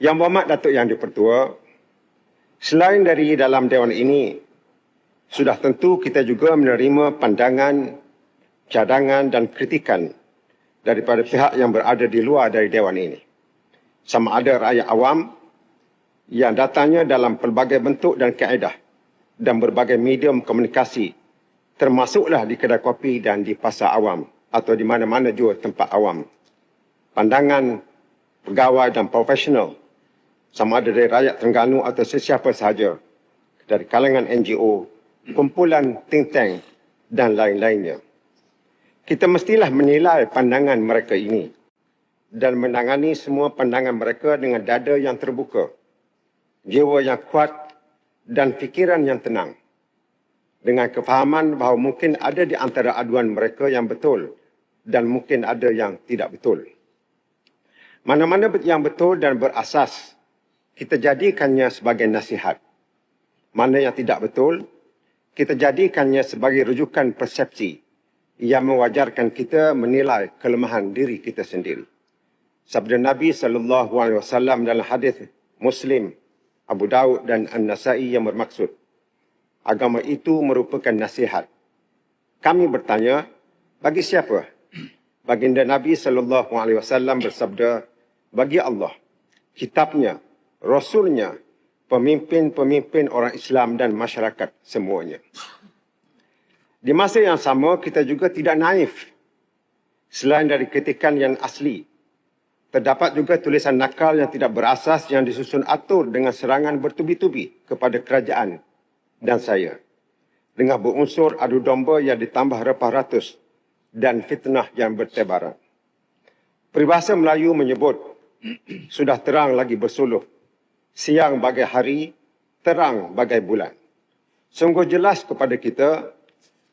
Yang Berhormat Datuk Yang Dipertua, selain dari dalam Dewan ini, sudah tentu kita juga menerima pandangan, cadangan dan kritikan daripada pihak yang berada di luar dari Dewan ini. Sama ada rakyat awam yang datangnya dalam pelbagai bentuk dan kaedah dan berbagai medium komunikasi termasuklah di kedai kopi dan di pasar awam atau di mana-mana juga tempat awam. Pandangan pegawai dan profesional sama ada dari rakyat Terengganu atau sesiapa sahaja dari kalangan NGO, kumpulan think tank dan lain-lainnya. Kita mestilah menilai pandangan mereka ini dan menangani semua pandangan mereka dengan dada yang terbuka jiwa yang kuat dan fikiran yang tenang. Dengan kefahaman bahawa mungkin ada di antara aduan mereka yang betul dan mungkin ada yang tidak betul. Mana-mana yang betul dan berasas, kita jadikannya sebagai nasihat. Mana yang tidak betul, kita jadikannya sebagai rujukan persepsi yang mewajarkan kita menilai kelemahan diri kita sendiri. Sabda Nabi sallallahu alaihi wasallam dalam hadis Muslim Abu Daud dan An-Nasai yang bermaksud agama itu merupakan nasihat. Kami bertanya, bagi siapa? Baginda Nabi sallallahu alaihi wasallam bersabda, bagi Allah, kitabnya, rasulnya, pemimpin-pemimpin orang Islam dan masyarakat semuanya. Di masa yang sama, kita juga tidak naif. Selain dari kritikan yang asli, Terdapat juga tulisan nakal yang tidak berasas yang disusun atur dengan serangan bertubi-tubi kepada kerajaan dan saya. Dengan berunsur adu domba yang ditambah repah ratus dan fitnah yang bertebaran. Peribahasa Melayu menyebut, sudah terang lagi bersuluh, siang bagai hari, terang bagai bulan. Sungguh jelas kepada kita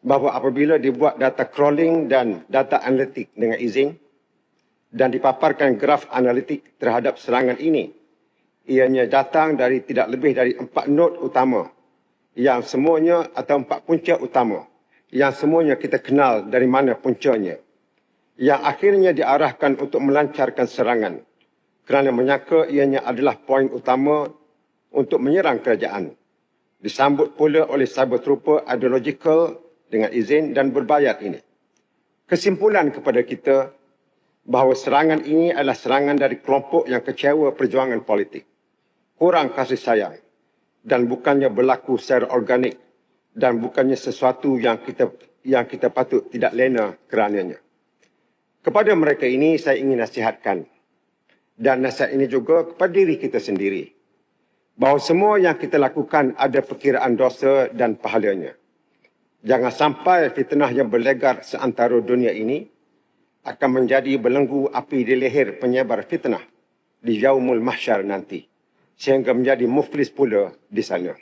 bahawa apabila dibuat data crawling dan data analitik dengan izin, dan dipaparkan graf analitik terhadap serangan ini. Ianya datang dari tidak lebih dari empat not utama yang semuanya atau empat punca utama yang semuanya kita kenal dari mana puncanya. Yang akhirnya diarahkan untuk melancarkan serangan kerana menyangka ianya adalah poin utama untuk menyerang kerajaan. Disambut pula oleh cyber trooper ideological dengan izin dan berbayar ini. Kesimpulan kepada kita bahawa serangan ini adalah serangan dari kelompok yang kecewa perjuangan politik. Kurang kasih sayang dan bukannya berlaku secara organik dan bukannya sesuatu yang kita yang kita patut tidak lena kerananya. Kepada mereka ini saya ingin nasihatkan dan nasihat ini juga kepada diri kita sendiri bahawa semua yang kita lakukan ada perkiraan dosa dan pahalanya. Jangan sampai fitnah yang berlegar seantara dunia ini akan menjadi belenggu api di leher penyebar fitnah di yaumul mahsyar nanti sehingga menjadi muflis pula di sana.